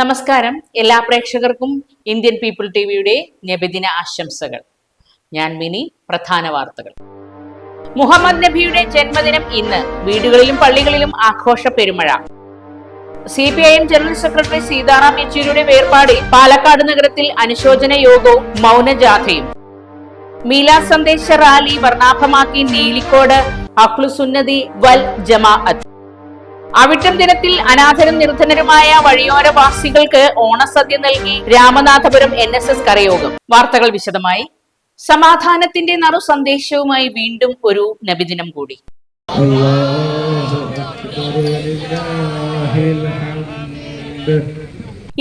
നമസ്കാരം. എല്ലാ പ്രേക്ഷകർക്കും ഇന്ത്യൻ പീപ്പിൾ ടി വിയുടെ നബിദിന ആശംസകൾ. ഞാൻ മിനി പ്രധാന വാർത്തകൾ. മുഹമ്മദ് നബിയുടെ ജന്മദിനം ഇന്ന് വീടുകളിലും പള്ളികളിലും ആഘോഷ പെരുമഴ. C P I M general secretary Sitaram യെച്ചൂരിയുടെ വേർപാടിൽ പാലക്കാട് നഗരത്തിൽ അനുശോചന യോഗവും മൗനജാഥയും. മീലാ സന്ദേശ റാലി വർണാഭമാക്കി നീലിക്കോട് അഖ്ലുസുന്നതി വൽ ജമാഅത്ത്. അവിട്ടം ദിനത്തിൽ അനാഥരും നിർധനരുമായ വഴിയോരവാസികൾക്ക് ഓണസദ്യ നൽകി രാമനാഥപുരം എൻ എസ് എസ് കരയോഗം. വാർത്തകൾ വിശദമായി. സമാധാനത്തിന്റെ നറു സന്ദേശവുമായി വീണ്ടും ഒരു നബിദിനം കൂടി.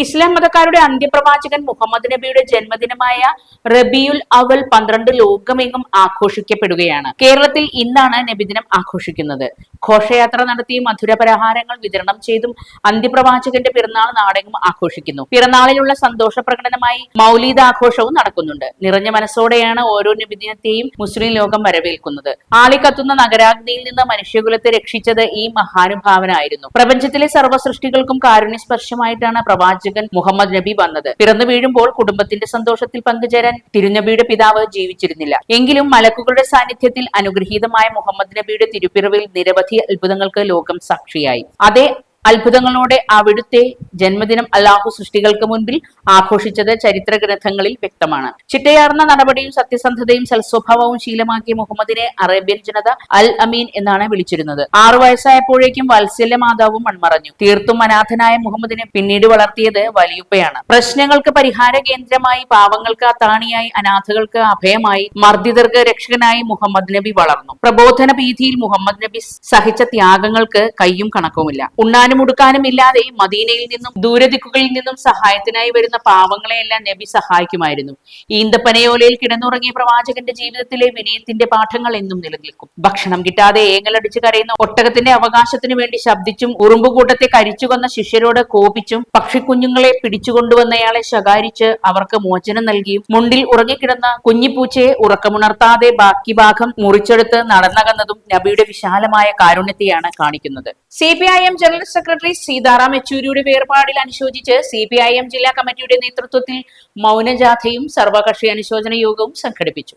ഇസ്ലാം മതക്കാരുടെ അന്ത്യപ്രവാചകൻ മുഹമ്മദ് നബിയുടെ ജന്മദിനമായ റബിയുൽ അവൽ പന്ത്രണ്ട് ലോകമെങ്ങും ആഘോഷിക്കപ്പെടുകയാണ്. കേരളത്തിൽ ഇന്നാണ് നബിദിനം ആഘോഷിക്കുന്നത്. ഘോഷയാത്ര നടത്തി മധുര പലഹാരങ്ങൾ വിതരണം ചെയ്തും അന്ത്യപ്രവാചകന്റെ പിറന്നാൾ നാടെങ്ങും ആഘോഷിക്കുന്നു. പിറന്നാളിലുള്ള സന്തോഷ പ്രകടനമായി മൗലീദാഘോഷവും നടക്കുന്നുണ്ട്. നിറഞ്ഞ മനസ്സോടെയാണ് ഓരോ നബിദിനത്തെയും മുസ്ലിം ലോകം വരവേൽക്കുന്നത്. ആളിക്കത്തുന്ന നഗരാഗ്നിയിൽ നിന്ന് മനുഷ്യകുലത്തെ രക്ഷിച്ചത് ഈ മഹാനുഭാവനായിരുന്നു. പ്രപഞ്ചത്തിലെ സർവ സൃഷ്ടികൾക്കും സ്പർശമായിട്ടാണ് പ്രവാചകൻ മുഹമ്മദ് നബി വന്നത്. പിറന്നു വീഴുമ്പോൾ കുടുംബത്തിന്റെ സന്തോഷത്തിൽ പങ്കുചേരാൻ തിരുനബിയുടെ പിതാവ് ജീവിച്ചിരുന്നില്ല. എങ്കിലും മലക്കുകളുടെ സാന്നിധ്യത്തിൽ അനുഗ്രഹീതമായ മുഹമ്മദ് നബിയുടെ തിരുപ്പിറവിൽ നിരവധി അത്ഭുതങ്ങൾക്ക് ലോകം സാക്ഷിയായി. അതേ അത്ഭുതങ്ങളോടെ അവിടുത്തെ ജന്മദിനം അല്ലാഹു സൃഷ്ടികൾക്ക് മുൻപിൽ ആഘോഷിച്ചത് ചരിത്ര ഗ്രന്ഥങ്ങളിൽ വ്യക്തമാണ്. ചിട്ടയാർന്ന നടപടിയും സത്യസന്ധതയും സൽസ്വഭാവവും ശീലമാക്കിയ മുഹമ്മദിനെ അറേബ്യൻ ജനത അൽ അമീൻ എന്നാണ് വിളിച്ചിരുന്നത്. ആറു വയസ്സായപ്പോഴേക്കും വാത്സല്യ മാതാവും മൺമറഞ്ഞു. തീർത്തും അനാഥനായ മുഹമ്മദിനെ പിന്നീട് വളർത്തിയത് വലിയുപ്പയാണ്. പ്രശ്നങ്ങൾക്ക് പരിഹാര കേന്ദ്രമായി പാവങ്ങൾക്ക് അത്താണിയായി അനാഥകൾക്ക് അഭയമായി മർദ്ദിതർക്ക് രക്ഷകനായി മുഹമ്മദ് നബി വളർന്നു. പ്രബോധന ഭീതിയിൽ മുഹമ്മദ് നബി സഹിച്ച ത്യാഗങ്ങൾക്ക് കയ്യും കണക്കുമില്ല. ഉണ്ണാനും ഉടുക്കാനും ഇല്ലാതെ മദീനയിൽ നിന്നും ദൂരദിക്കുകളിൽ നിന്നും സഹായത്തിനായി വരുന്ന പാവങ്ങളെയെല്ലാം നബി സഹായിക്കുമായിരുന്നു. ഈന്തപ്പനയോലയിൽ കിടന്നുറങ്ങിയ പ്രവാചകന്റെ ജീവിതത്തിലെ വിനയത്തിന്റെ പാഠങ്ങൾ എന്നും നിലനിൽക്കും. ഭക്ഷണം കിട്ടാതെ ഏങ്ങലടിച്ച് കരയുന്ന ഒട്ടകത്തിന്റെ അവകാശത്തിനു വേണ്ടി ശബ്ദിച്ചും ഉറുമ്പുകൂട്ടത്തെ കരിച്ചുകൊന്ന ശിഷ്യരോട് കോപിച്ചും പക്ഷിക്കുഞ്ഞുങ്ങളെ പിടിച്ചുകൊണ്ടുവന്നയാളെ ശകാരിച്ച് അവർക്ക് മോചനം നൽകിയും മുണ്ടിൽ ഉറങ്ങിക്കിടന്ന കുഞ്ഞിപ്പൂച്ചയെ ഉറക്കമുണർത്താതെ ബാക്കി ഭാഗം മുറിച്ചെടുത്ത് നടന്നകന്നതും നബിയുടെ വിശാലമായ കാരുണ്യത്തെയാണ് കാണിക്കുന്നത്. C P I M general secretary Sitaram യെച്ചൂരിയുടെ വേർപാടിൽ അനുശോചിച്ച് സി പി ഐ എം ജില്ലാ കമ്മിറ്റിയുടെ നേതൃത്വത്തിൽ മൗനജാഥയും സർവകക്ഷി അനുശോചന യോഗവും സംഘടിപ്പിച്ചു.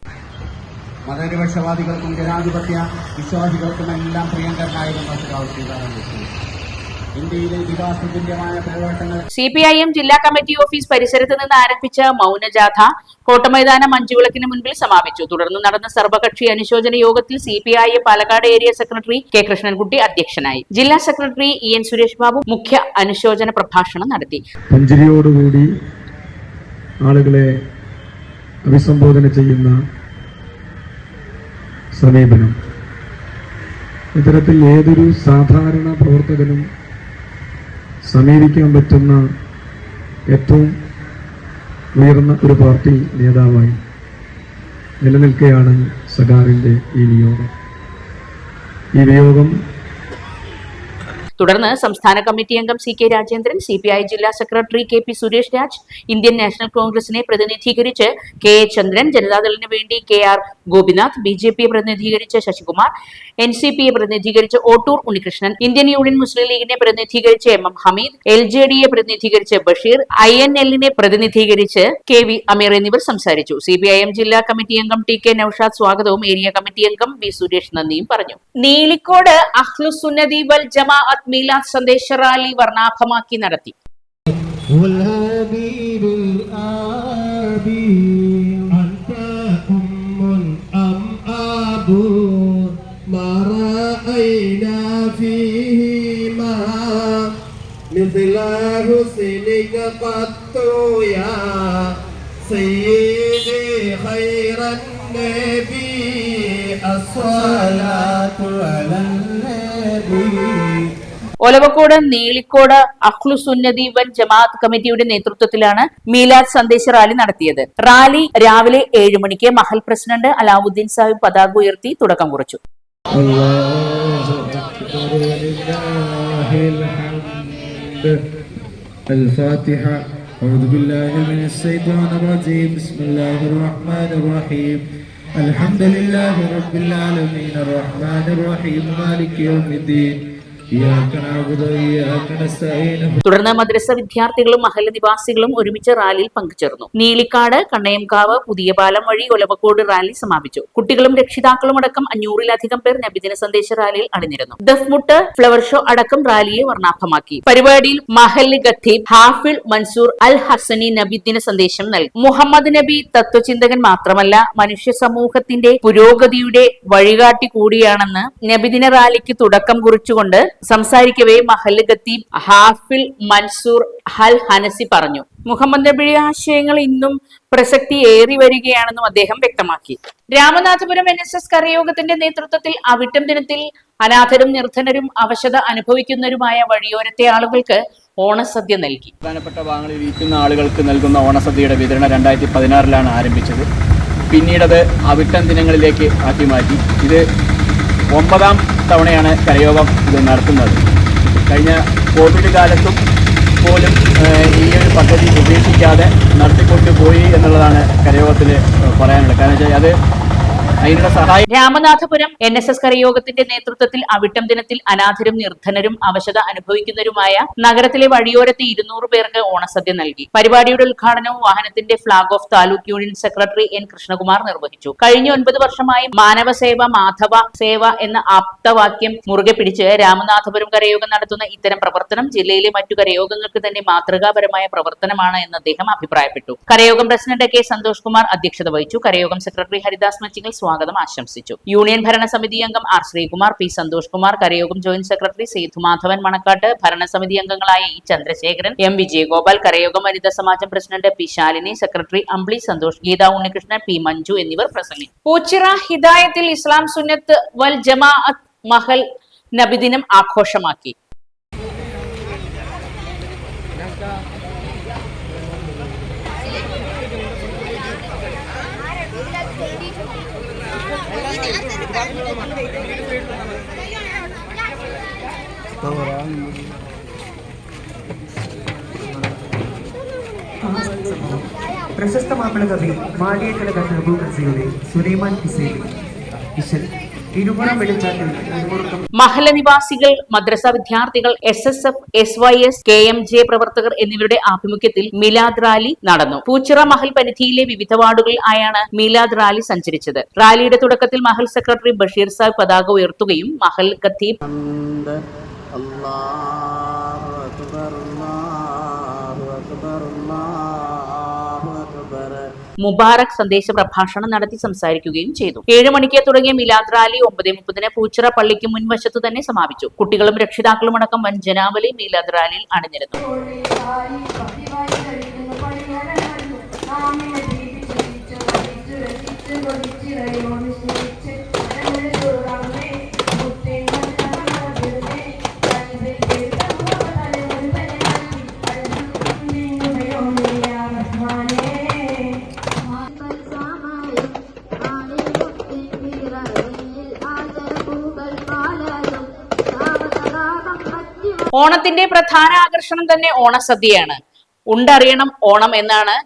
മതനിരപക്ഷവാദികൾക്കും ജനാധിപത്യ വിശ്വാസികൾക്കും എല്ലാം പ്രിയങ്കരനായിരുന്നു Sitaram Yechury C P I M ജില്ലാ കമ്മിറ്റി ഓഫീസ് പരിസരത്ത് നിന്ന് ആരംഭിച്ച മൗനജാഥ കോട്ടമൈതാനം അഞ്ചുവിളക്കിന് മുൻപിൽ സമാപിച്ചു. തുടർന്ന് നടന്ന സർവകക്ഷി അനുശോചന യോഗത്തിൽ C P I M Palakkad area secretary K Krishnankutty അധ്യക്ഷനായി. ജില്ലാ secretary E N Suresh Babu മുഖ്യ അനുശോചന പ്രഭാഷണം നടത്തി. പുഞ്ചിരിയോടുകൂടി ആളുകളെ അഭിസംബോധന ചെയ്യുന്ന സമീപനം. ഇത്തരത്തിൽ ഏതൊരു സാധാരണ പ്രവർത്തകനും സമീപിക്കാൻ പറ്റുന്ന ഏറ്റവും ഉയർന്ന ഒരു പാർട്ടി നേതാവായി നിലനിൽക്കുകയാണ് സഖാറിന്റെ ഈ നിയോഗം. ഈ വിയോഗം തുടർന്ന് സംസ്ഥാന കമ്മിറ്റി അംഗം C K Rajendran C P I ജില്ലാ secretary K P Suresh Raj Indian National കോൺഗ്രസിനെ പ്രതിനിധീകരിച്ച് കെ എ ചന്ദ്രൻ ജനതാദളിന് വേണ്ടി K R Gopinath B J പിയെ പ്രതിനിധീകരിച്ച് ശശികുമാർ എൻ സി പിയെ പ്രതിനിധീകരിച്ച് Ottur Unnikrishnan Indian Union Muslim ലീഗിനെ പ്രതിനിധീകരിച്ച് M M Hameed L J ഡിയെ പ്രതിനിധീകരിച്ച് ബഷീർ ഐ എൻ എല്ലിനെ പ്രതിനിധീകരിച്ച് കെ വി അമീർ എന്നിവർ സംസാരിച്ചു. സി പി ഐ എം ജില്ലാ കമ്മിറ്റി അംഗം ടി കെ നൌഷാദ് സ്വാഗതവും ഏരിയ കമ്മിറ്റി അംഗം ബി സുരേഷ് നന്ദിയും പറഞ്ഞു. നീലിക്കോട് അഹ്ലുസുന്നതി വൽ ജമാഅത്ത് മീലാദ് സന്ദേശ റാലി വർണ്ണാഭമാക്കി നടത്തി والهادي بالآبي أنت أم أم أبو ما رأينا فيهما مثل حسنك قط يا سيدي خير النبي الصلاة على النبي ഒലവക്കോട് നീലിക്കോട് അഖ്ലുസുന്നതി വൻ ജമാഅത്ത് കമ്മിറ്റിയുടെ നേതൃത്വത്തിലാണ് മീലാദ് സന്ദേശ റാലി നടത്തിയത് റാലി രാവിലെ ഏഴ് മണിക്ക് മഹൽ പ്രസിഡന്റ് അലാവുദ്ദീൻ സാഹിബ് പതാക ഉയർത്തി തുടക്കം കുറിച്ചു الله أكبر ولله الحمد الفاتحة أعوذ بالله من الشيطان الرجيم بسم الله الرحمن الرحيم الحمد لله رب العالمين الرحمن الرحيم مالك يوم الدين തുടർന്ന് മദ്രസ വിദ്യാർത്ഥികളും മഹല നിവാസികളും ഒരുമിച്ച് റാലിയിൽ പങ്കുചേർന്നു. നീലിക്കാട് കണ്ണയംകാവ് പുതിയ പാലം വഴി ഒലവക്കോട് റാലി സമാപിച്ചു. കുട്ടികളും രക്ഷിതാക്കളും അടക്കം അഞ്ഞൂറിലധികം പേർ നബിദിന സന്ദേശ റാലിയിൽ അണിനിരുന്നു. ദഫ്മുട്ട് ഫ്ലവർ ഷോ അടക്കം റാലിയെ വർണാഭമാക്കി. പരിപാടിയിൽ മഹൽ ഖത്തീബ് ഹാഫിൾ മൻസൂർ അൽ ഹസനി നബിദിന സന്ദേശം നൽകി. മുഹമ്മദ് നബി തത്വചിന്തകൻ മാത്രമല്ല മനുഷ്യ സമൂഹത്തിന്റെ പുരോഗതിയുടെ വഴികാട്ടി കൂടിയാണെന്ന് നബിദിന റാലിക്ക് തുടക്കം കുറിച്ചുകൊണ്ട് സംസാരിക്കവേ മഹല്ല് ഖത്തീബ് ഹാഫിൽ മൻസൂർ ഹൽ ഹനസി പറഞ്ഞു. മുഹമ്മദ് നബിയുടെ ആശയങ്ങൾ ഇന്നും പ്രസക്തി ഏറി വരികയാണെന്നും അദ്ദേഹം വ്യക്തമാക്കി. രാമനാഥപുരം എൻ എസ് എസ് കരയോഗത്തിന്റെ നേതൃത്വത്തിൽ അവിട്ടം ദിനത്തിൽ അനാഥരും നിർധനരും അവശത അനുഭവിക്കുന്നവരുമായ വഴിയോരത്തെ ആളുകൾക്ക് ഓണസദ്യ നൽകി. പ്രധാനപ്പെട്ട ഭാഗങ്ങളിൽ ഇരിക്കുന്ന ആളുകൾക്ക് നൽകുന്ന ഓണസദ്യയുടെ വിതരണം രണ്ടായിരത്തി പതിനാറിലാണ് ആരംഭിച്ചത്. പിന്നീടത് അവിട്ടം ദിനങ്ങളിലേക്ക് ആക്കി മാറ്റി. ഇത് ഒമ്പതാം തവണയാണ് കരയോഗം ഇത് നടത്തുന്നത്. കഴിഞ്ഞ കോവിഡ് കാലത്തും പോലും ഈ ഒരു പദ്ധതി ഉപേക്ഷിക്കാതെ നടത്തിക്കൊണ്ടുപോയി എന്നുള്ളതാണ് കരയോഗത്തിൽ പറയാനുള്ളത്. കാരണം വെച്ചാൽ അത് രാമനാഥപുരം എൻ എസ് എസ് കരയോഗത്തിന്റെ നേതൃത്വത്തിൽ അവിട്ടം ദിനത്തിൽ അനാഥരും നിർധനരും അവശത അനുഭവിക്കുന്നവരുമായ നഗരത്തിലെ വഴിയോരത്തെ ഇരുന്നൂറ് പേർക്ക് ഓണസദ്യ നൽകി. പരിപാടിയുടെ ഉദ്ഘാടനവും വാഹനത്തിന്റെ flag off taluk union secretary N Krishnakumar നിർവഹിച്ചു. കഴിഞ്ഞ ഒൻപത് വർഷമായി മാനവ സേവ മാധവ സേവ എന്ന ആപ്തവാക്യം മുറുകെ പിടിച്ച് രാമനാഥപുരം കരയോഗം നടത്തുന്ന ഇത്തരം പ്രവർത്തനം ജില്ലയിലെ മറ്റു കരയോഗങ്ങൾക്ക് തന്നെ മാതൃകാപരമായ പ്രവർത്തനമാണ് എന്ന് അദ്ദേഹം അഭിപ്രായപ്പെട്ടു. കരയോഗം പ്രസിഡന്റ് കെ സന്തോഷ് കുമാർ അധ്യക്ഷത വഹിച്ചു. കരയോഗം സെക്രട്ടറി ഹരിദാസ് മച്ചിങ്ങൽ സ്വാഗതം ആശംസിച്ചു. യൂണിയൻ ഭരണസമിതി അംഗം ആർ ശ്രീകുമാർ പി സന്തോഷ് കുമാർ കരയോഗം ജോയിന്റ് സെക്രട്ടറി സേതുമാധവൻ മണക്കാട്ട് ഭരണസമിതി അംഗങ്ങളായ ഇ ചന്ദ്രശേഖരൻ എം വിജയഗോപാൽ കരയോഗം വനിതാ സമാജം president P Shalini secretary Ambili Santhosh Geetha Unnikrishnan P Manju എന്നിവർ പ്രസംഗിച്ചു. പൂച്ചിറ ഹിദായത്തിൽ ഇസ്ലാം സുന്നത്ത് വൽ ജമാഅത്ത് മഹൽ നബിദിനം ആഘോഷമാക്കി. പ്രശസ്ത മാപ്പിള കവി മാടിയക്കല കഥയുടെ സുലൈമാൻ കിസേലി കിഷൻ മഹല നിവാസികൾ മദ്രസ വിദ്യാർത്ഥികൾ S S F S Y S K M J പ്രവർത്തകർ എന്നിവരുടെ ആഭിമുഖ്യത്തിൽ മിലാദ് റാലി നടന്നു. പൂച്ചിറ മഹൽ പരിധിയിലെ വിവിധ വാർഡുകളിൽ ആയാണ് മിലാദ് റാലി സഞ്ചരിച്ചത്. റാലിയുടെ തുടക്കത്തിൽ മഹൽ സെക്രട്ടറി ബഷീർ സാഹിബ് പതാക ഉയർത്തുകയും മഹൽ ഖത്തീബ് മുബാറക് സന്ദേശ പ്രഭാഷണം നടത്തി സംസാരിക്കുകയും ചെയ്തു. ഏഴ് മണിക്ക് തുടങ്ങിയ മിലാദ് റാലി ഒമ്പത് മുപ്പതിന് പൂച്ചിറ പള്ളിക്ക് മുൻവശത്ത് തന്നെ സമാപിച്ചു. കുട്ടികളും രക്ഷിതാക്കളും അടക്കം വൻ ജനാവലി മിലാദ് റാലിയിൽ അണിനിരന്നു. ഓണത്തിന്റെ പ്രധാന ആകർഷണം തന്നെ ഓണസദ്യയാണ്. ഉണ്ടറിയണം ഓണം എന്നാണ്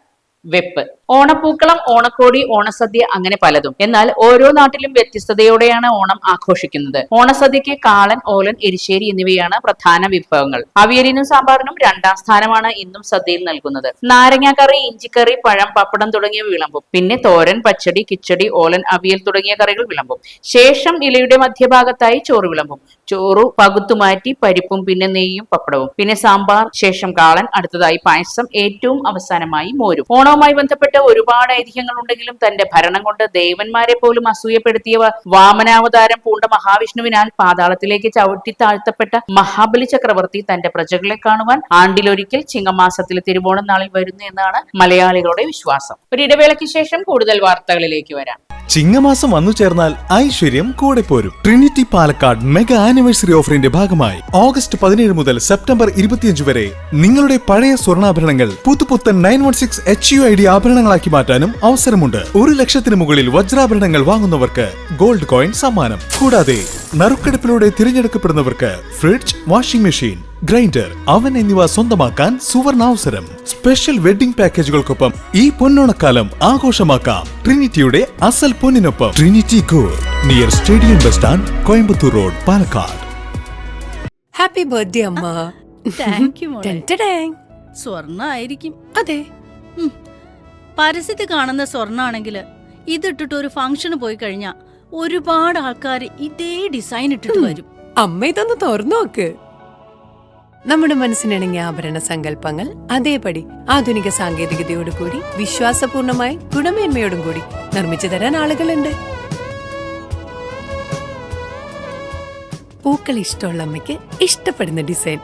വെപ്പ്. ഓണപ്പൂക്കളം ഓണക്കോടി ഓണസദ്യ അങ്ങനെ പലതും. എന്നാൽ ഓരോ നാട്ടിലും വ്യത്യസ്തതയോടെയാണ് ഓണം ആഘോഷിക്കുന്നത്. ഓണസദ്യക്ക് കാളൻ ഓലൻ എരിശ്ശേരി എന്നിവയാണ് പ്രധാന വിഭവങ്ങൾ. അവിയലിനും സാമ്പാറിനും രണ്ടാം സ്ഥാനമാണ് ഇന്നും സദ്യയിൽ നൽകുന്നത്. നാരങ്ങാക്കറി ഇഞ്ചിക്കറി പഴം പപ്പടം തുടങ്ങിയ വിളമ്പും. പിന്നെ തോരൻ പച്ചടി കിച്ചടി ഓലൻ അവിയൽ തുടങ്ങിയ കറികൾ വിളമ്പും. ശേഷം ഇലയുടെ മധ്യഭാഗത്തായി ചോറ് വിളമ്പും. ചോറു പകുത്തുമാറ്റി പരിപ്പും പിന്നെ നെയ്യും പപ്പടവും. പിന്നെ സാമ്പാർ ശേഷം കാളൻ അടുത്തതായി പായസം ഏറ്റവും അവസാനമായി മോരും. ഓണവുമായി ബന്ധപ്പെട്ട് ഒരുപാട് ഐതിഹ്യങ്ങൾ ഉണ്ടെങ്കിലും തന്റെ ഭരണം കൊണ്ട് ദേവന്മാരെ പോലും അസൂയപ്പെടുത്തിയ വാമനാവതാരം പൂണ്ട മഹാവിഷ്ണുവിനാൽ പാതാളത്തിലേക്ക് ചവിട്ടി താഴ്ത്തപ്പെട്ട മഹാബലി ചക്രവർത്തി തന്റെ പ്രജകളെ കാണുവാൻ ആണ്ടിലൊരിക്കൽ ചിങ്ങമാസത്തിലെ തിരുവോണം നാളിൽ വരുന്നു എന്നാണ് മലയാളികളുടെ വിശ്വാസം. ഒരു ഇടവേളയ്ക്ക് ശേഷം കൂടുതൽ വാർത്തകളിലേക്ക് വരാം. ചിങ്ങമാസം വന്നു ചേർന്നാൽ ഐശ്വര്യം കൂടെ പോരും. ട്രിനിറ്റി പാലക്കാട് മെഗാ ആനിവേഴ്സറി ഓഫറിന്റെ ഭാഗമായി ഓഗസ്റ്റ് പതിനേഴ് മുതൽ സെപ്റ്റംബർ ഇരുപത്തിയഞ്ച് വരെ നിങ്ങളുടെ പഴയ സ്വർണാഭരണങ്ങൾ പുതുപുത്തൻ nine one six H U I D ആഭരണങ്ങളാക്കി മാറ്റാനും അവസരമുണ്ട്. ഒരു ലക്ഷത്തിന് മുകളിൽ വജ്രാഭരണങ്ങൾ വാങ്ങുന്നവർക്ക് ഗോൾഡ് കോയിൻ സമ്മാനം. കൂടാതെ നറുക്കെടുപ്പിലൂടെ തിരഞ്ഞെടുക്കപ്പെടുന്നവർക്ക് fridge washing machine grinder oven എന്നിവ സ്വന്തമാക്കാൻ സുവർണാവസരം. സ്പെഷ്യൽ വെഡിംഗ് പാക്കേജുകൾക്കൊപ്പം ഈ പൊന്നോണക്കാലം ആഘോഷമാക്കാം. ട്രിനിറ്റിയുടെ അസൽ പൊന്നിനൊപ്പം. Trinity gold near stadium bus stand Coimbatore road Palakkad. Happy birthday അമ്മ. Thank you. സ്വർണ ആയിരിക്കും അതെ. പരസ്യത്തിൽ കാണുന്ന സ്വർണാണെങ്കിൽ ഇതിട്ടിട്ട് ഒരു ഫംഗ്ഷന് പോയി കഴിഞ്ഞാ ഒരുപാട് ആൾക്കാർ ഇതേ ഡിസൈൻ ഇട്ടിട്ട് വരും. അമ്മ ഇതൊന്ന് തുറന്നു നോക്ക്. നമ്മുടെ മനസ്സിനിണങ്ങിയ ആഭരണ സങ്കല്പങ്ങൾ അതേപടി ആധുനിക സാങ്കേതികതയോടുകൂടി വിശ്വാസപൂർണമായി ഗുണമേന്മയോടും കൂടി നിർമ്മിച്ചു തരാൻ ആളുകളുണ്ട്. പൂക്കൾ ഇഷ്ടമുള്ള അമ്മയ്ക്ക് ഇഷ്ടപ്പെടുന്ന ഡിസൈൻ.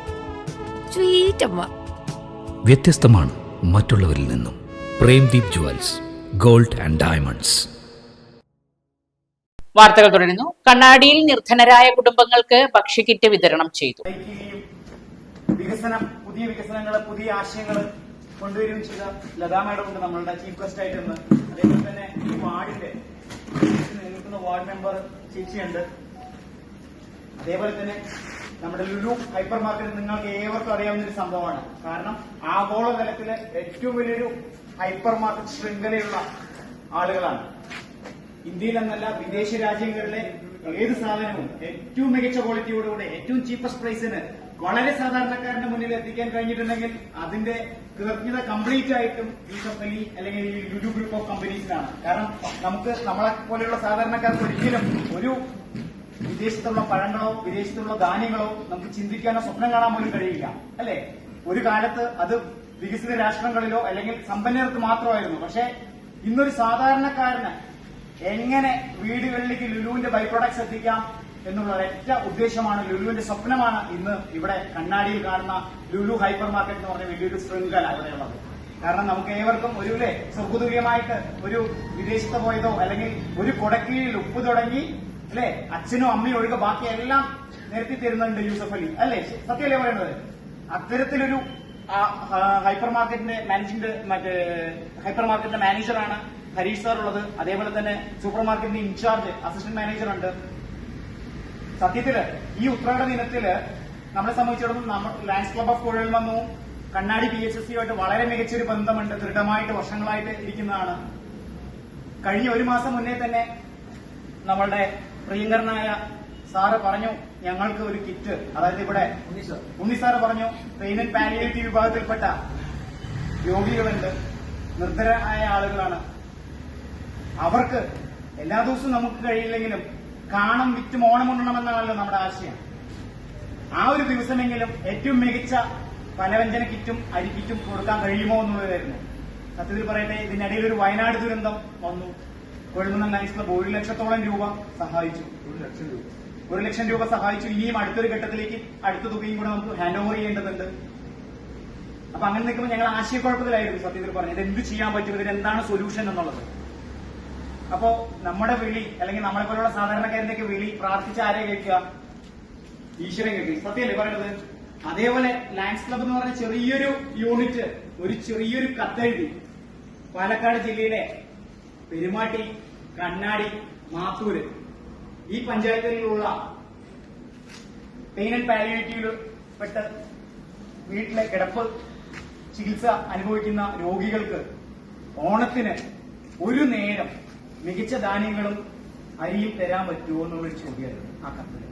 വ്യത്യസ്തമാണ് മറ്റുള്ളവരിൽ നിന്നും. Premdeep jewels gold and diamonds. വാർത്തകൾ തുടരുന്നു. കണ്ണാടിയിൽ നിർധനരായ കുടുംബങ്ങൾക്ക് ഭക്ഷ്യക്കിറ്റ് വിതരണം ചെയ്തു. വികസനം പുതിയ വികസനങ്ങൾ പുതിയ ആശയങ്ങൾ കൊണ്ടുവരികയും ചെയ്ത ലതാ മാഡം ഉണ്ട് നമ്മളുടെ ചീഫ് ഗസ്റ്റ് ആയിട്ട് ഇന്ന് അതേപോലെ തന്നെ ഈ വാർഡിന്റെ നിൽക്കുന്ന വാർഡ് മെമ്പർ ചേച്ചിയുണ്ട്. അതേപോലെ തന്നെ നമ്മുടെ ലുലു ഹൈപ്പർ മാർക്കറ്റ് നിങ്ങൾക്ക് ഏവർക്കും അറിയാവുന്ന ഒരു സംഭവമാണ്. കാരണം ആഗോളതലത്തിലെ ഏറ്റവും വലിയൊരു ഹൈപ്പർ മാർക്കറ്റ് ശൃംഖലയുള്ള ആളുകളാണ്. ഇന്ത്യയിൽ എന്നല്ല വിദേശ രാജ്യങ്ങളിലെ ഏത് സാധനവും ഏറ്റവും മികച്ച ക്വാളിറ്റിയോടുകൂടി ഏറ്റവും ചീപ്പസ്റ്റ് പ്രൈസിന് വളരെ സാധാരണക്കാരന്റെ മുന്നിൽ എത്തിക്കാൻ കഴിഞ്ഞിട്ടുണ്ടെങ്കിൽ അതിന്റെ കൃതജ്ഞത കംപ്ലീറ്റ് ആയിട്ടും ഈ കമ്പനി അല്ലെങ്കിൽ ഈ ലുലു ഗ്രൂപ്പ് ഓഫ് കമ്പനീസിനാണ് കാരണം നമുക്ക് നമ്മളെ പോലെയുള്ള സാധാരണക്കാർക്ക് ഒരിക്കലും ഒരു വിദേശത്തുള്ള പഴങ്ങളോ വിദേശത്തുള്ള ധാന്യങ്ങളോ നമുക്ക് ചിന്തിക്കാനോ സ്വപ്നം കാണാൻ പോലും കഴിയില്ല. അല്ലെ? ഒരു കാലത്ത് അത് വികസിത രാഷ്ട്രങ്ങളിലോ അല്ലെങ്കിൽ സമ്പന്നർക്ക് മാത്രമായിരുന്നു. പക്ഷെ ഇന്നൊരു സാധാരണക്കാരന് എങ്ങനെ വീടുകളിലേക്ക് ലുലുവിന്റെ ബൈ പ്രൊഡക്ട്സ് എത്തിക്കാം? എന്നുള്ള ഒരൊറ്റ ഉദ്ദേശമാണ്. ലുലുവിന്റെ സ്വപ്നമാണ് ഇന്ന് ഇവിടെ കണ്ണാടിയിൽ കാണുന്ന ലുലു ഹൈപ്പർ മാർക്കറ്റ് എന്ന് പറഞ്ഞ വലിയൊരു ശൃംഖല ഇവിടെയുള്ളത്. കാരണം നമുക്ക് ഏവർക്കും ഒരു സുഖതുല്യമായിട്ട് ഒരു വിദേശത്ത് പോയതോ അല്ലെങ്കിൽ ഒരു കൊടക്കീഴിൽ ഉപ്പ് തുടങ്ങി അല്ലെ അച്ഛനും അമ്മയും ഒഴികെ ബാക്കി എല്ലാം നിരത്തി തരുന്നുണ്ട് യൂസഫ് അലി. അല്ലേ? സത്യമല്ലേ പറയുന്നത് അത്തരത്തിലൊരു ഹൈപ്പർ മാർക്കറ്റിന്റെ മാനേജിംഗ് മറ്റേ ഹൈപ്പർ മാർക്കറ്റിന്റെ മാനേജറാണ് ഹരീഷ് സാർ ഉള്ളത് അതേപോലെ തന്നെ സൂപ്പർ മാർക്കറ്റിന്റെ ഇൻചാർജ് അസിസ്റ്റന്റ് മാനേജർ ഉണ്ട് സത്യത്തിൽ ഈ ഉത്രാട ദിനത്തിൽ നമ്മളെ സംബന്ധിച്ചിടത്തോളം നമ്മൾ ലാൻഡ്സ് ക്ലബ് ഓഫ് കോഴൽ വന്നു. കണ്ണാടി പി എച്ച് എസ് സിയുമായിട്ട് വളരെ മികച്ചൊരു ബന്ധമുണ്ട്. ദൃഢമായിട്ട് വർഷങ്ങളായിട്ട് ഇരിക്കുന്നതാണ്. കഴിഞ്ഞ ഒരു മാസം മുന്നേ തന്നെ നമ്മളുടെ പ്രിയങ്കരനായ സാറ് പറഞ്ഞു ഞങ്ങൾക്ക് ഒരു കിറ്റ്. അതായത് ഇവിടെ ഉണ്ണി സാറ് പറഞ്ഞു പെയിൻ ആൻഡ് പാലിയേറ്റീവ് വിഭാഗത്തിൽപ്പെട്ട രോഗികളുണ്ട്. നിർദ്ധരായ ആളുകളാണ്. അവർക്ക് എല്ലാ ദിവസവും നമുക്ക് കഴിയില്ലെങ്കിലും കാണം വിറ്റും ഓണം ഉണ്ണണമെന്നാണല്ലോ നമ്മുടെ ആശയം. ആ ഒരു ദിവസമെങ്കിലും ഏറ്റവും മികച്ച പലവ്യഞ്ജന കിറ്റും അരിക്കിറ്റും കൊടുക്കാൻ കഴിയുമോ എന്നുള്ളതായിരുന്നു. സത്യത്തിൽ പറയട്ടെ ഇതിനിടയിൽ ഒരു വയനാട് ദുരന്തം വന്നു. ലയൻസ് ക്ലബ് ഒരു ലക്ഷത്തോളം രൂപ സഹായിച്ചു. ഒരു ലക്ഷം രൂപ. സഹായിച്ചു. ഇനിയും അടുത്തൊരു ഘട്ടത്തിലേക്ക് അടുത്ത തുകയും കൂടെ നമുക്ക് ഹാൻഡ് ഓവർ ചെയ്യേണ്ടതുണ്ട്. അപ്പൊ അങ്ങനെ നിൽക്കുമ്പോൾ ഞങ്ങൾ ആശയക്കുഴപ്പത്തിലായിരുന്നു സത്യത്തിൽ പറഞ്ഞത്. എന്ത് ചെയ്യാൻ പറ്റും? ഇതിന് എന്താണ് സൊല്യൂഷൻ എന്നുള്ളത്? അപ്പോ നമ്മുടെ വിളി അല്ലെങ്കിൽ നമ്മളെ പോലുള്ള സാധാരണക്കാരന്റെയൊക്കെ വിളി പ്രാർത്ഥിച്ച ആരെ കേൾക്കുക? ഈശ്വരൻ കേൾക്കുക. സത്യമല്ലേ പറയുന്നത്? അതേപോലെ ലയൺസ് ക്ലബ് എന്ന് പറഞ്ഞ ചെറിയൊരു യൂണിറ്റ് ഒരു ചെറിയൊരു കത്തെഴുതി. പാലക്കാട് ജില്ലയിലെ പെരുമാട്ടി കണ്ണാടി മാത്തൂര്. ഈ പഞ്ചായത്തുകളിലുള്ള പെയിൻ ആൻഡ് പാലിയേറ്റീവിൽ പെട്ട വീട്ടിലെ കിടപ്പ് ചികിത്സ അനുഭവിക്കുന്ന രോഗികൾക്ക് ഓണത്തിന് ഒരു നേരം മികച്ച ധാന്യങ്ങളും അരിയും തരാൻ പറ്റുമോ എന്നുള്ളൊരു ചോദ്യമായിരുന്നു ആ കത്തിൽ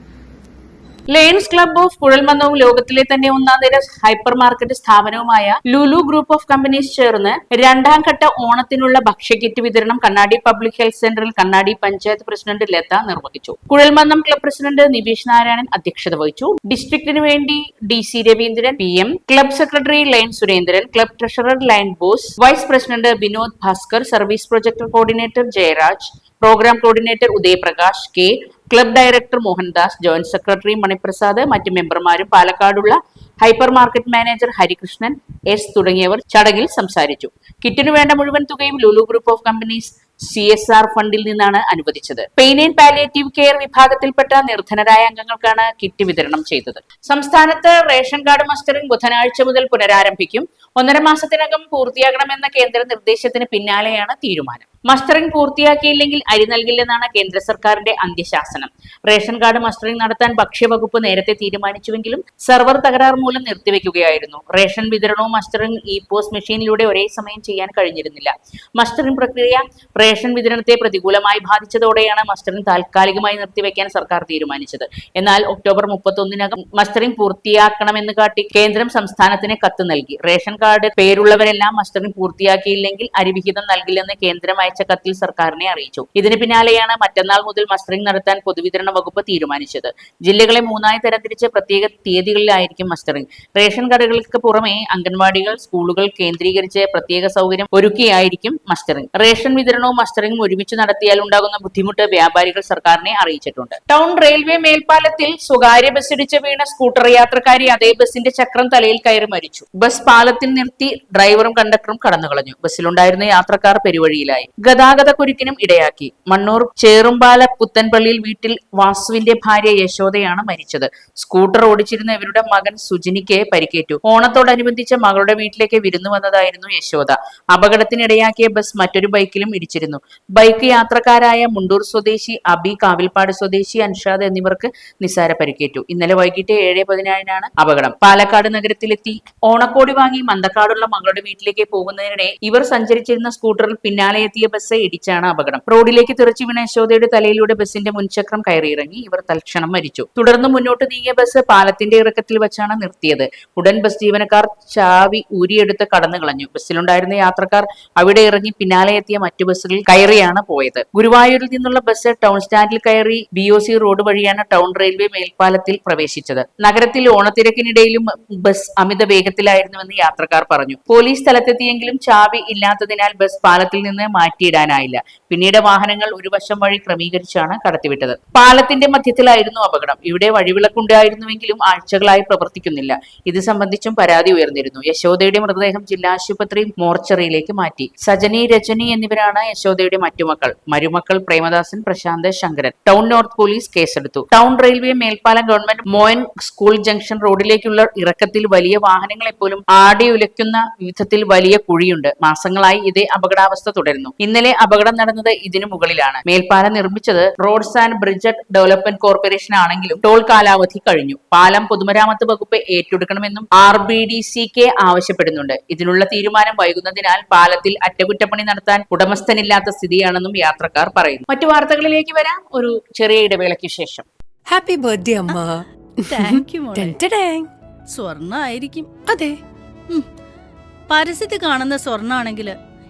ലയൺസ് ക്ലബ് ഓഫ് കുഴൽമന്നവും ലോകത്തിലെ തന്നെ ഒന്നാം നിര ഹൈപ്പർ മാർക്കറ്റ് സ്ഥാപനവുമായ ലുലു ഗ്രൂപ്പ് ഓഫ് കമ്പനീസ് ചേർന്ന് രണ്ടാം ഘട്ട ഓണത്തിനുള്ള ഭക്ഷ്യക്കിറ്റ് വിതരണം കണ്ണാടി പബ്ലിക് ഹെൽത്ത് സെന്ററിൽ കണ്ണാടി പഞ്ചായത്ത് പ്രസിഡന്റ് ലത നിർവഹിച്ചു. കുഴൽമന്നം ക്ലബ് പ്രസിഡന്റ് നിവീഷ് നാരായണൻ അധ്യക്ഷത വഹിച്ചു. ഡിസ്ട്രിക്റ്റിന് വേണ്ടി D C Raveendran P M club secretary lion Surendran club treasurer lion Bose vice president Vinod Bhaskar service project coordinator Jayaraj programme coordinator Udayaprakash K club director Mohandas joint secretary Maniprasad മറ്റ് മെമ്പർമാരും പാലക്കാടുള്ള hyper market manager Harikrishnan S തുടങ്ങിയവർ ചടങ്ങിൽ സംസാരിച്ചു. കിറ്റിനു വേണ്ട മുഴുവൻ തുകയും Lulu group of companies C S R ഫണ്ടിൽ നിന്നാണ് അനുവദിച്ചത്. പെയിൻ ആൻഡ് പാലിയേറ്റീവ് കെയർ വിഭാഗത്തിൽപ്പെട്ട നിർധനരായ അംഗങ്ങൾക്കാണ് കിറ്റ് വിതരണം ചെയ്തത്. സംസ്ഥാനത്ത് റേഷൻ കാർഡ് മസ്റ്ററിംഗ് ബുധനാഴ്ച മുതൽ പുനരാരംഭിക്കും. ഒന്നര മാസത്തിനകം പൂർത്തിയാകണമെന്ന കേന്ദ്ര നിർദ്ദേശത്തിന് പിന്നാലെയാണ് തീരുമാനം. മസ്റ്ററിംഗ് പൂർത്തിയാക്കിയില്ലെങ്കിൽ അരി നൽകില്ലെന്നാണ് കേന്ദ്ര സർക്കാരിന്റെ അന്ത്യശാസനം. റേഷൻ കാർഡ് മസ്റ്ററിംഗ് നടത്താൻ ഭക്ഷ്യവകുപ്പ് നേരത്തെ തീരുമാനിച്ചുവെങ്കിലും സെർവർ തകരാർ മൂലം നിർത്തിവെക്കുകയായിരുന്നു. റേഷൻ വിതരണവും മസ്റ്ററിംഗ് ഇ പോസ്റ്റ് മെഷീനിലൂടെ ഒരേ സമയം ചെയ്യാൻ കഴിഞ്ഞിരുന്നില്ല. മസ്റ്ററിംഗ് പ്രക്രിയ റേഷൻ വിതരണത്തെ പ്രതികൂലമായി ബാധിച്ചതോടെയാണ് മസ്റ്ററിംഗ് താൽക്കാലികമായി നിർത്തിവെക്കാൻ സർക്കാർ തീരുമാനിച്ചത്. എന്നാൽ ഒക്ടോബർ മുപ്പത്തൊന്നിനകം മസ്റ്ററിംഗ് പൂർത്തിയാക്കണമെന്ന് കാട്ടി കേന്ദ്രം സംസ്ഥാനത്തിന് കത്ത് നൽകി. റേഷൻ കാർഡ് പേരുള്ളവരെല്ലാം മസ്റ്ററിംഗ് പൂർത്തിയാക്കിയില്ലെങ്കിൽ അരിവിഹിതം നൽകില്ലെന്ന് കേന്ദ്രം അയച്ച കത്തിൽ സർക്കാരിനെ അറിയിച്ചു. ഇതിന് പിന്നാലെയാണ് മറ്റന്നാൾ മുതൽ മസ്റ്ററിംഗ് നടത്താൻ പൊതുവിതരണ വകുപ്പ് തീരുമാനിച്ചത്. ജില്ലകളെ മൂന്നായി തരംതിരിച്ച് പ്രത്യേക തീയതികളിലായിരിക്കും മസ്റ്ററിംഗ്. റേഷൻ കടകൾക്ക് പുറമെ അംഗൻവാടികൾ സ്കൂളുകൾ കേന്ദ്രീകരിച്ച് പ്രത്യേക സൗകര്യം ഒരുക്കിയായിരിക്കും മസ്റ്ററിംഗ്. റേഷൻ വിതരണവും മസ്റ്ററിംഗും ഒരുമിച്ച് നടത്തിയാൽ ഉണ്ടാകുന്ന ബുദ്ധിമുട്ട് വ്യാപാരികൾ സർക്കാരിനെ അറിയിച്ചിട്ടുണ്ട്. ടൗൺ റെയിൽവേ മേൽപ്പാലത്തിൽ സ്വകാര്യ ബസ്സിടിച്ച് വീണ സ്കൂട്ടർ യാത്രക്കാരി അതേ ബസിന്റെ ചക്രം തലയിൽ കയറി മരിച്ചു. ബസ് പാലത്തിൽ നിർത്തി ഡ്രൈവറും കണ്ടക്ടറും കടന്നുകളഞ്ഞു. ബസ്സിലുണ്ടായിരുന്ന യാത്രക്കാർ പെരുവഴിയിലായി. ഗതാഗത കുരുക്കിനും ഇടയാക്കി. മണ്ണൂർ ചേറുംപാല പുത്തൻപള്ളിയിൽ വീട്ടിൽ വാസുവിന്റെ ഭാര്യ യശോദയാണ് മരിച്ചത്. സ്കൂട്ടർ ഓടിച്ചിരുന്ന ഇവരുടെ മകൻ സുജിനിക്ക് പരിക്കേറ്റു. ഓണത്തോടനുബന്ധിച്ച് മകളുടെ വീട്ടിലേക്ക് വിരുന്നു വന്നതായിരുന്നു യശോദ. അപകടത്തിനിടയാക്കിയ ബസ് മറ്റൊരു ബൈക്കിലും ഇടിച്ചിരുന്നു. ബൈക്ക് യാത്രക്കാരായ മുണ്ടൂർ സ്വദേശി അബി കാവിൽപ്പാട് സ്വദേശി അൻഷാദ് എന്നിവർക്ക് നിസാര പരിക്കേറ്റു. ഇന്നലെ വൈകിട്ട് ഏഴ് പതിനാറിനാണ് അപകടം. പാലക്കാട് നഗരത്തിലെത്തി ഓണക്കോടി വാങ്ങി മന്തക്കാടുള്ള മകളുടെ വീട്ടിലേക്ക് പോകുന്നതിനിടെ ഇവർ സഞ്ചരിച്ചിരുന്ന സ്കൂട്ടറിൽ പിന്നാലെ എത്തിയ ബസ് ഇടിച്ചാണ് അപകടം. റോഡിലേക്ക് തെറിച്ചു വീണ യശോദയുടെ തലയിലൂടെ ബസിന്റെ മുൻചക്രം കയറിയിറങ്ങി. ഇവർ തൽക്ഷണം മരിച്ചു. തുടർന്ന് മുന്നോട്ട് നീങ്ങിയ ബസ് പാലത്തിന്റെ ഇറക്കത്തിൽ വെച്ചാണ് നിർത്തിയത്. ഉടൻ ബസ് ജീവനക്കാർ ചാവി ഊരിയെടുത്ത് കടന്നു കളഞ്ഞു. ബസ്സിലുണ്ടായിരുന്ന യാത്രക്കാർ അവിടെ ഇറങ്ങി പിന്നാലെ എത്തിയ മറ്റു ബസ്സുകളിൽ കയറിയാണ് പോയത്. ഗുരുവായൂരിൽ നിന്നുള്ള ബസ് ടൗൺ സ്റ്റാൻഡിൽ കയറി ബി ഒ സി റോഡ് വഴിയാണ് ടൗൺ റെയിൽവേ മേൽപ്പാലത്തിൽ പ്രവേശിച്ചത്. നഗരത്തിൽ ഓണത്തിരക്കിനിടയിലും ബസ് അമിത വേഗത്തിലായിരുന്നുവെന്ന് യാത്രക്കാർ പറഞ്ഞു. പോലീസ് സ്ഥലത്തെത്തിയെങ്കിലും ചാവി ഇല്ലാത്തതിനാൽ ബസ് പാലത്തിൽ നിന്ന് മാറ്റിയിടാനായില്ല പിന്നീട് വാഹനങ്ങൾ ഒരു വശം വഴി ക്രമീകരിച്ചാണ് കടത്തിവിട്ടത്. പാലത്തിന്റെ മധ്യത്തിലായിരുന്നു അപകടം. ഇവിടെ വഴിവിളക്കുണ്ടായിരുന്നുവെങ്കിലും ആഴ്ചകളായി പ്രവർത്തിക്കുന്നില്ല. ഇത് സംബന്ധിച്ചും പരാതി ഉയർന്നിരുന്നു. യശോദയുടെ മൃതദേഹം ജില്ലാ ആശുപത്രി മോർച്ചറിയിലേക്ക് മാറ്റി. സജനി രജനി എന്നിവരാണ് യശോദയുടെ മറ്റുമക്കൾ. മരുമക്കൾ Premadasan Prashanth Sankaran. Town north police കേസെടുത്തു. ടൗൺ റെയിൽവേ മേൽപ്പാലം ഗവൺമെന്റ് മോയൻ സ്കൂൾ ജംഗ്ഷൻ റോഡിലേക്കുള്ള ഇറക്കത്തിൽ വലിയ വാഹനങ്ങളെപ്പോലും ആടിയുലയ്ക്കുന്ന വിധത്തിൽ വലിയ കുഴിയുണ്ട്. മാസങ്ങളായി ഇതേ അപകടാവസ്ഥ തുടരുന്നു. ഇന്നലെ അപകടം നടന്നത് ഇതിനു മുകളിലാണ്. മേൽപ്പാലം നിർമ്മിച്ചത് roads and bridges development corporation ആണെങ്കിലും ടോൾ കാലാവധി കഴിഞ്ഞു. പാലം പൊതുമരാമത്ത് വകുപ്പ് ഏറ്റെടുക്കണമെന്നും R B D C K ആവശ്യപ്പെടുന്നുണ്ട്. ഇതിനുള്ള തീരുമാനം വൈകുന്നതിനാൽ പാലത്തിൽ അറ്റകുറ്റപ്പണി നടത്താൻ ഉടമസ്ഥനില്ലാത്ത സ്ഥിതിയാണെന്നും യാത്രക്കാർ പറയുന്നു. മറ്റു വാർത്തകളിലേക്ക് വരാം. ഒരു ചെറിയ ഇടവേളയ്ക്ക് ശേഷം. ഹാപ്പി ബർത്ത്ഡേ അമ്മ. താങ്ക് യു സ്വർണ ആയിരിക്കും അതെ. പരസ്യത്തിൽ കാണുന്ന സ്വർണാണെങ്കിൽ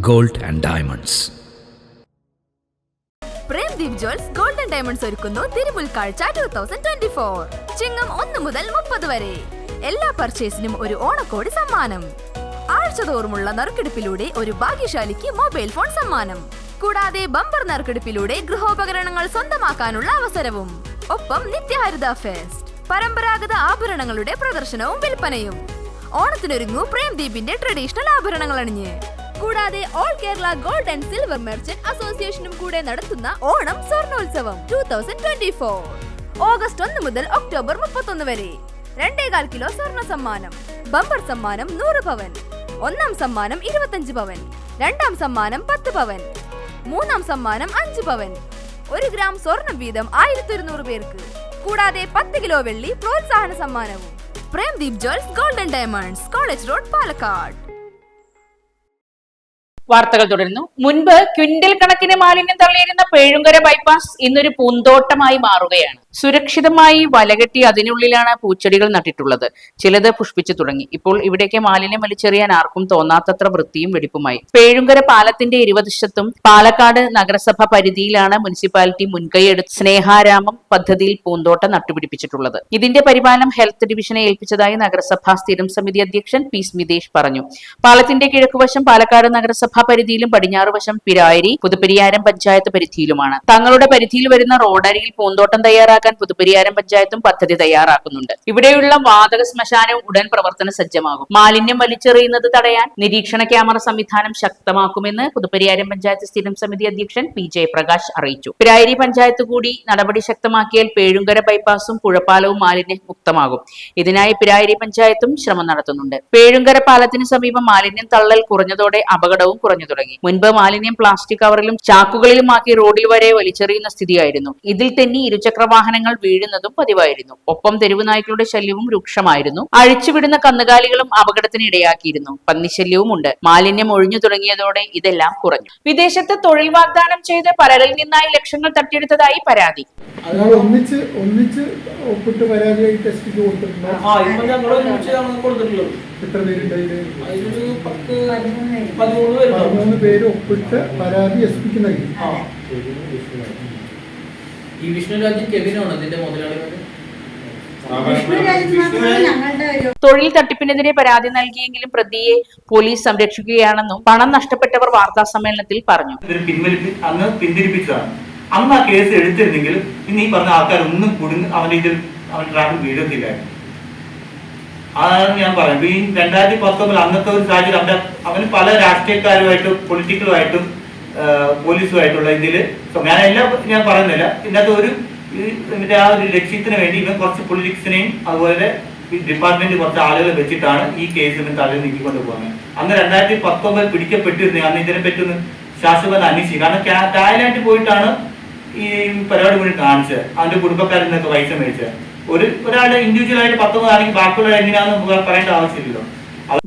Gold and diamonds. Premdeep jewels golden diamonds ഒരുക്കുന്നു തിരുമുൽക്കാഴ്ച two thousand twenty four Chingam ഒന്ന് മുതൽ മുപ്പത് വരെ. എല്ലാ പർച്ചേസിനും ഒരു ഓണക്കോടി സമ്മാനം. ആഴ്ചതോറുമുള്ള നറുക്കെടുപ്പിലൂടെ ഒരു ഭാഗ്യശാലിക്ക് മൊബൈൽ ഫോൺ സമ്മാനം. കൂടാതെ ബമ്പർ നറുക്കെടുപ്പിലൂടെ ഗൃഹോപകരണങ്ങൾ സ്വന്തമാക്കാനുള്ള അവസരവും. ഒപ്പം നിത്യഹരിത ഫെസ്റ്റ് പരമ്പരാഗത ആഭരണങ്ങളുടെ പ്രദർശനവും വിൽപ്പനയും. ഓണത്തിനൊരുങ്ങൂ പ്രേംദീപിന്റെ ട്രഡീഷണൽ ആഭരണങ്ങൾ അണിഞ്ഞ് കൂടാതെ all Kerala gold and silver merchant അസോസിയേഷനും കൂടെ നടത്തുന്ന Onam സ്വർണോത്സവം two thousand twenty four August ഒന്ന് മുതൽ ഒക്ടോബർ മുപ്പത്തൊന്ന് വരെ. രണ്ടേകാൽ കിലോ സ്വർണ സമ്മാനം ബമ്പർ സമ്മാനം നൂറ് പവൻ ഒന്നാം സമ്മാനം ഇരുപത്തഞ്ച് പവൻ രണ്ടാം സമ്മാനം പത്ത് പവൻ മൂന്നാം സമ്മാനം അഞ്ച് പവൻ ഒരു ഗ്രാം സ്വർണം വീതം ആയിരത്തി ഒരുന്നൂറ് പേർക്ക്. കൂടാതെ പത്ത് കിലോ വെള്ളി പ്രോത്സാഹന സമ്മാനവും. Premdeep jewels golden diamonds college road Palakkad. വാർത്തകൾ തുടരുന്നു. മുൻപ് ക്വിന്റൽ കണക്കിന് മാലിന്യം തള്ളിയിരുന്ന പേഴുങ്കര ബൈപ്പാസ് ഇന്നൊരു പൂന്തോട്ടമായി മാറുകയാണ്. സുരക്ഷിതമായി വലകെട്ടി അതിനുള്ളിലാണ് പൂച്ചെടികൾ നട്ടിട്ടുള്ളത്. ചിലത് പുഷ്പിച്ചു തുടങ്ങി. ഇപ്പോൾ ഇവിടേക്ക് മാലിന്യം വലിച്ചെറിയാൻ ആർക്കും തോന്നാത്തത്ര വൃത്തിയും വെടിപ്പുമായി. പേഴുങ്കര പാലത്തിന്റെ ഇരുവശത്തും പാലക്കാട് നഗരസഭ പരിധിയിലാണ് മുനിസിപ്പാലിറ്റി മുൻകൈയെടുത്ത് സ്നേഹാരാമം പദ്ധതിയിൽ പൂന്തോട്ടം നട്ടുപിടിപ്പിച്ചിട്ടുള്ളത്. ഇതിന്റെ പരിപാലനം ഹെൽത്ത് ഡിവിഷനെ ഏൽപ്പിച്ചതായി നഗരസഭാ സ്ഥിരം സമിതി അധ്യക്ഷൻ പി സ്മിതേഷ് പറഞ്ഞു. പാലത്തിന്റെ കിഴക്കുവശം പാലക്കാട് നഗരസഭാ പരിധിയിലും പടിഞ്ഞാറ് വശം പിരായരി പുതുപ്പരിയാരം പഞ്ചായത്ത് പരിധിയിലുമാണ്. തങ്ങളുടെ പരിധിയിൽ വരുന്ന റോഡരിയിൽ പൂന്തോട്ടം തയ്യാറാക്കാൻ പുതുപ്പരിയാരം പഞ്ചായത്തും പദ്ധതി തയ്യാറാക്കുന്നുണ്ട്. ഇവിടെയുള്ള വാതക ശ്മശാനം ഉടൻ പ്രവർത്തന സജ്ജമാകും. മാലിന്യം വലിച്ചെറിയുന്നത് തടയാൻ നിരീക്ഷണ ക്യാമറ സംവിധാനം ശക്തമാക്കുമെന്ന് പുതുപ്പരിയാരം പഞ്ചായത്ത് സ്ഥിരം സമിതി അധ്യക്ഷൻ പി ജയപ്രകാശ് അറിയിച്ചു. പിരായരി പഞ്ചായത്ത് കൂടി നടപടി ശക്തമാക്കിയാൽ പേഴുങ്കര ബൈപ്പാസും പുഴപ്പാലവും മാലിന്യം മുക്തമാകും. ഇതിനായി പിരായരി പഞ്ചായത്തും ശ്രമം നടത്തുന്നുണ്ട്. പേഴുങ്കര പാലത്തിന് സമീപം മാലിന്യം തള്ളൽ കുറഞ്ഞതോടെ അപകടവും കുറഞ്ഞു തുടങ്ങി. മുൻപ് മാലിന്യം പ്ലാസ്റ്റിക് കവറിലും ചാക്കുകളിലുമാക്കി റോഡിൽ വരെ വലിച്ചെറിയുന്ന സ്ഥിതിയായിരുന്നു. ഇതിൽ തന്നെ ഇരുചക്ര വാഹനങ്ങൾ വീഴുന്നതും പതിവായിരുന്നു. ഒപ്പം തെരുവുനായ്ക്കളുടെ ശല്യവും രൂക്ഷമായിരുന്നു. അഴിച്ചുവിടുന്ന കന്നുകാലികളും അപകടത്തിന് ഇടയാക്കിയിരുന്നു. പന്നിശല്യവും ഉണ്ട്. മാലിന്യം ഒഴിഞ്ഞു തുടങ്ങിയതോടെ ഇതെല്ലാം കുറഞ്ഞു. വിദേശത്ത് തൊഴിൽ വാഗ്ദാനം ചെയ്ത് പലരിൽ നിന്നായി ലക്ഷങ്ങൾ തട്ടിയെടുത്തതായി പരാതി. ഒന്നിച്ച് ഒന്നിച്ച് ഒപ്പിട്ട് പരാതിയായി ടെസ്റ്റിക്ക് കൊടുത്തിട്ടുണ്ടോ. എത്ര പേരുണ്ട് അതിൽ? പതിമൂന്ന് പേര്. ഒപ്പിട്ട് പരാതി എസ് പിക്ക് നൽകി. ഈ വിഷ്ണു വിഷ്ണുരാജ് കെവിനാണ് ഇതിന്റെ മുതലാളിമാര് തൊഴിൽ തട്ടിപ്പിനെതിരെ പരാതി നൽകിയെങ്കിലും പ്രതിയെ പോലീസ് സംരക്ഷിക്കുകയാണെന്നും പണം നഷ്ടപ്പെട്ടവർ വാർത്താ സമ്മേളനത്തിൽ പറഞ്ഞു. അന്ന് പിന്തിരിപ്പിച്ചതാണ്. അന്ന് ആ കേസ് എടുത്തിരുന്നെങ്കിൽ ഇന്ന് ഈ പറഞ്ഞ ആൾക്കാർ ഒന്നും കുടുങ്ങി അവന്റെ ഇതിൽ അവൻ ട്രാഫിക് വീഴത്തില്ലായിരുന്നു. അതാണ് ഞാൻ പറയുന്നത്. ഈ രണ്ടായിരത്തി പത്തൊമ്പതിൽ അന്നത്തെ ഒരു സാഹചര്യം അവന്റെ അവന് പല രാഷ്ട്രീയക്കാരുമായിട്ടും പൊളിറ്റിക്കലുമായിട്ടും പോലീസുമായിട്ടുള്ള ഇതിൽ ഞാൻ എല്ലാം ഞാൻ പറയുന്നില്ല. ഇതിനകത്ത് ഒരു ഇതിന്റെ ആ ഒരു ലക്ഷ്യത്തിന് വേണ്ടി ഇവൻ കുറച്ച് പൊളിറ്റിക്സിനെയും അതുപോലെ ഡിപ്പാർട്ട്മെന്റ് കുറച്ച് ആളുകളെ വെച്ചിട്ടാണ് ഈ കേസ് ഇവൻ തലയിൽ നീക്കിക്കൊണ്ട് പോകുന്നത്. അന്ന് രണ്ടായിരത്തി പത്തൊമ്പതിൽ പിടിക്കപ്പെട്ടിരുന്നു അന്ന് ഇതിനെ പറ്റി ഒന്ന് ശാശ്വത അന്വേഷിച്ചു കാരണം തായ്ലാൻഡിൽ പോയിട്ടാണ് ഈ പരിപാടി മുന്നിൽ കാണിച്ചത്. അവന്റെ കുടുംബക്കാരിൽ നിന്നൊക്കെ പൈസ മേടിച്ചത്. ഒരു ഒരാളുടെ ഇൻഡിവിജ്വൽ ആയിട്ട് പത്തൊമ്പതാണെങ്കിൽ ബാക്കിയുള്ള എങ്ങനെയാണെന്ന് പറയേണ്ട ആവശ്യമില്ലല്ലോ.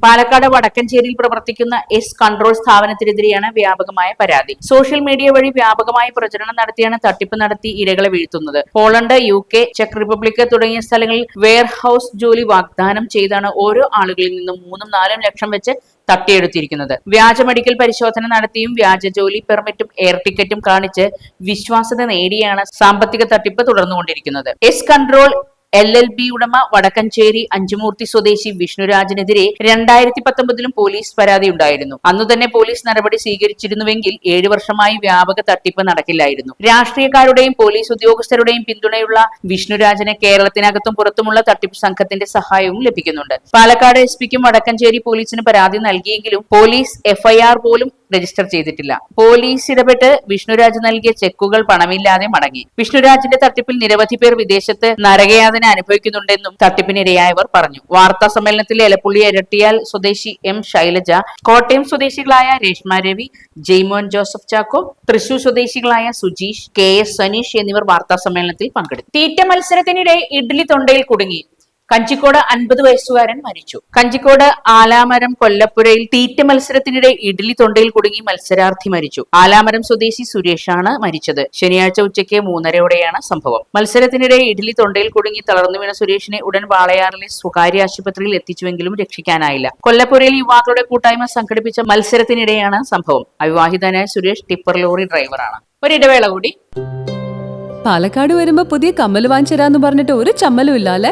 പാലക്കാട് വടക്കഞ്ചേരിയിൽ പ്രവർത്തിക്കുന്ന എസ് കൺട്രോൾ സ്ഥാപനത്തിനെതിരെയാണ് വ്യാപകമായ പരാതി. സോഷ്യൽ മീഡിയ വഴി വ്യാപകമായ പ്രചരണം നടത്തിയാണ് തട്ടിപ്പ് നടത്തി ഇരകളെ വീഴ്ത്തുന്നത്. പോളണ്ട് യു കെ ചെക്ക് റിപ്പബ്ലിക് തുടങ്ങിയ സ്ഥലങ്ങളിൽ വെയർഹൌസ് ജോലി വാഗ്ദാനം ചെയ്താണ് ഓരോ ആളുകളിൽ നിന്നും മൂന്നും നാലും ലക്ഷം വെച്ച് തട്ടിയെടുത്തിരിക്കുന്നത്. വ്യാജ മെഡിക്കൽ പരിശോധന നടത്തിയും വ്യാജ ജോലി പെർമിറ്റും എയർ ടിക്കറ്റും കാണിച്ച് വിശ്വാസ്യത നേടിയാണ് സാമ്പത്തിക തട്ടിപ്പ് തുടർന്നുകൊണ്ടിരിക്കുന്നത്. S control L L B ഉടമ വടക്കഞ്ചേരി അഞ്ചുമൂർത്തി സ്വദേശി വിഷ്ണുരാജിനെതിരെ രണ്ടായിരത്തി പത്തൊമ്പതിലും പോലീസ് പരാതിയുണ്ടായിരുന്നു. അന്നു തന്നെ പോലീസ് നടപടി സ്വീകരിച്ചിരുന്നുവെങ്കിൽ ഏഴു വർഷമായി വ്യാപക തട്ടിപ്പ് നടക്കില്ലായിരുന്നു. രാഷ്ട്രീയക്കാരുടെയും പോലീസ് ഉദ്യോഗസ്ഥരുടെയും പിന്തുണയുള്ള വിഷ്ണുരാജന് കേരളത്തിനകത്തും പുറത്തുമുള്ള തട്ടിപ്പ് സംഘത്തിന്റെ സഹായവും ലഭിക്കുന്നുണ്ട്. പാലക്കാട് എസ് പിക്കും വടക്കഞ്ചേരി പോലീസിന് പരാതി നൽകിയെങ്കിലും പോലീസ് എഫ്ഐആർ പോലും രജിസ്റ്റർ ചെയ്തിട്ടില്ല. പോലീസ് ഇടപെട്ട് വിഷ്ണുരാജ് നൽകിയ ചെക്കുകൾ പണമില്ലാതെ മടങ്ങി. വിഷ്ണുരാജിന്റെ തട്ടിപ്പിൽ നിരവധി പേർ വിദേശത്ത് നരകയാതന അനുഭവിക്കുന്നുണ്ടെന്നും തട്ടിപ്പിനിരയായവർ പറഞ്ഞു. വാർത്താ സമ്മേളനത്തിൽ എലപ്പുള്ളി ഇരട്ടിയാൽ സ്വദേശി എം ശൈലജ കോട്ടയം സ്വദേശികളായ രേഷ്മ രവി ജെയ്മോൻ ജോസഫ് ചാക്കോ തൃശൂർ സ്വദേശികളായ സുജീഷ് കെ എസ് സനീഷ് എന്നിവർ വാർത്താ സമ്മേളനത്തിൽ പങ്കെടുത്തു. തീറ്റ മത്സരത്തിനിടെ ഇഡ്ഡലി തൊണ്ടയിൽ കുടുങ്ങി. കഞ്ചിക്കോട് അൻപത് വയസ്സുകാരൻ മരിച്ചു. കഞ്ചിക്കോട് ആലാമരം കൊല്ലപ്പുരയിൽ തീറ്റ മത്സരത്തിനിടെ ഇഡ്ഡലി തൊണ്ടയിൽ കുടുങ്ങി മത്സരാർത്ഥി മരിച്ചു. ആലാമരം സ്വദേശി സുരേഷാണ് മരിച്ചത്. ശനിയാഴ്ച ഉച്ചയ്ക്ക് മൂന്നരയോടെയാണ് സംഭവം. മത്സരത്തിനിടെ ഇഡ്ഡലി തൊണ്ടയിൽ കുടുങ്ങി തളർന്നു വീണ സുരേഷിനെ ഉടൻ വാളയാറിലെ സ്വകാര്യ ആശുപത്രിയിൽ എത്തിച്ചുവെങ്കിലും രക്ഷിക്കാനായില്ല. കൊല്ലപ്പുരയിൽ യുവാക്കളുടെ കൂട്ടായ്മ സംഘടിപ്പിച്ച മത്സരത്തിനിടെയാണ് സംഭവം. അവിവാഹിതനായ സുരേഷ് ടിപ്പർ ലോറി ഡ്രൈവറാണ്. ഒരിടവേള കൂടി. പാലക്കാട് വരുമ്പോ പുതിയ കമ്മൽ വാങ്ങിച്ചരാന്ന് പറഞ്ഞിട്ട് ഒരു ചമ്മലും ഇല്ല അല്ലേ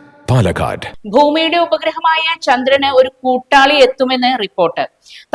Palakkad. ഭൂമിയുടെ ഉപഗ്രഹമായ ചന്ദ്രന് ഒരു കൂട്ടാളി എത്തുമെന്ന് റിപ്പോർട്ട്.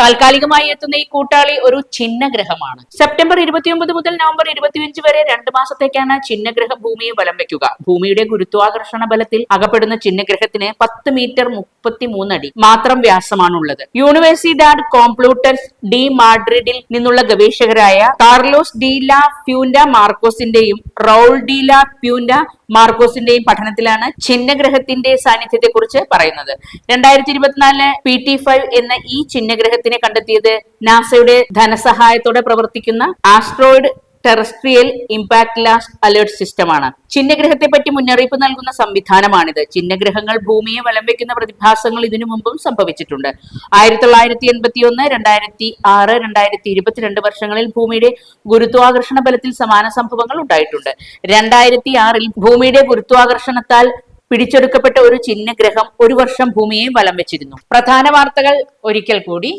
താൽക്കാലികമായി എത്തുന്ന ഈ കൂട്ടാളി ഒരു ചിഹ്നഗ്രഹമാണ്. സെപ്റ്റംബർ ഇരുപത്തിയൊമ്പത് മുതൽ നവംബർ ഇരുപത്തിയഞ്ച് വരെ രണ്ട് മാസത്തേക്കാണ് ചിഹ്നഗ്രഹ ഭൂമിയെ വലം വെക്കുക. ഭൂമിയുടെ ഗുരുത്വാകർഷണ ബലത്തിൽ അകപ്പെടുന്ന ചിഹ്നഗ്രഹത്തിന് പത്ത് മീറ്റർ മുപ്പത്തിമൂന്ന് അടി മാത്രം വ്യാസമാണുള്ളത്. യൂണിവേഴ്സിഡാഡ് കോംപ്ലൂട്ടൻസ് ഡി മാഡ്രിഡിൽ നിന്നുള്ള ഗവേഷകരായ Carlos de la ഫ്യൂൻഡ മാർക്കോസിന്റെയും Raul de la ഫ്യൂൻഡ മാർക്കോസിന്റെയും പഠനത്തിലാണ് ചിഹ്നഗ്രഹത്തിന്റെ സാന്നിധ്യത്തെ കുറിച്ച് പറയുന്നത്. രണ്ടായിരത്തി ഇരുപത്തിനാലിന് പി ടി ഫൈവ് എന്ന ഈ ചിഹ്നഗ്രഹത്തിനെ കണ്ടെത്തിയത് നാസയുടെ ധനസഹായത്തോടെ പ്രവർത്തിക്കുന്ന asteroid terrestrial impact last alert സിസ്റ്റമാണ്. ചിഹ്നഗ്രഹത്തെ പറ്റി മുന്നറിയിപ്പ് നൽകുന്ന സംവിധാനമാണിത്. ചിഹ്നഗ്രഹങ്ങൾ ഭൂമിയെ വലം വെക്കുന്ന പ്രതിഭാസങ്ങൾ ഇതിനു മുമ്പും സംഭവിച്ചിട്ടുണ്ട്. ആയിരത്തി തൊള്ളായിരത്തി എൺപത്തി ഒന്ന് രണ്ടായിരത്തി ആറ് രണ്ടായിരത്തി ഇരുപത്തിരണ്ട് വർഷങ്ങളിൽ ഭൂമിയുടെ ഗുരുത്വാകർഷണ ബലത്തിൽ സമാന സംഭവങ്ങൾ ഉണ്ടായിട്ടുണ്ട്. രണ്ടായിരത്തി ആറിൽ ഭൂമിയുടെ ഗുരുത്വാകർഷണത്താൽ പിടിച്ചെടുക്കപ്പെട്ട ഒരു ചിഹ്നഗ്രഹം ഒരു വർഷം ഭൂമിയെ വലം വെച്ചിരുന്നു. പ്രധാന വാർത്തകൾ ഒരിക്കൽ കൂടി.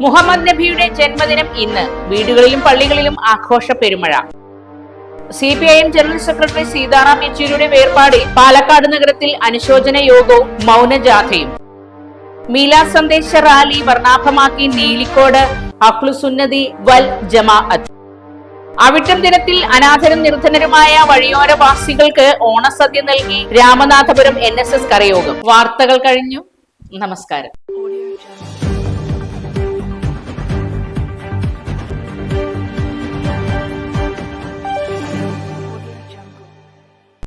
മുഹമ്മദ് നബിയുടെ ജന്മദിനം ഇന്ന് വീടുകളിലും പള്ളികളിലും ആഘോഷ പെരുമഴ. C P I M general secretary Sitaram യെച്ചൂരിയുടെ വേർപാടിൽ പാലക്കാട് നഗരത്തിൽ അനുശോചന യോഗവും മൗനജാഥയും. മീലാ സന്ദേശ റാലി വർണാഭമാക്കി നീലിക്കോട് അഖ്ലുസുന്നതി വൽ ജമാഅത്ത്. അവിട്ടം ദിനത്തിൽ അനാഥരും നിർധനരുമായ വഴിയോരവാസികൾക്ക് ഓണസദ്യ നൽകി രാമനാഥപുരം എൻ എസ് എസ് കരയോഗം. വാർത്തകൾ കഴിഞ്ഞു. നമസ്കാരം.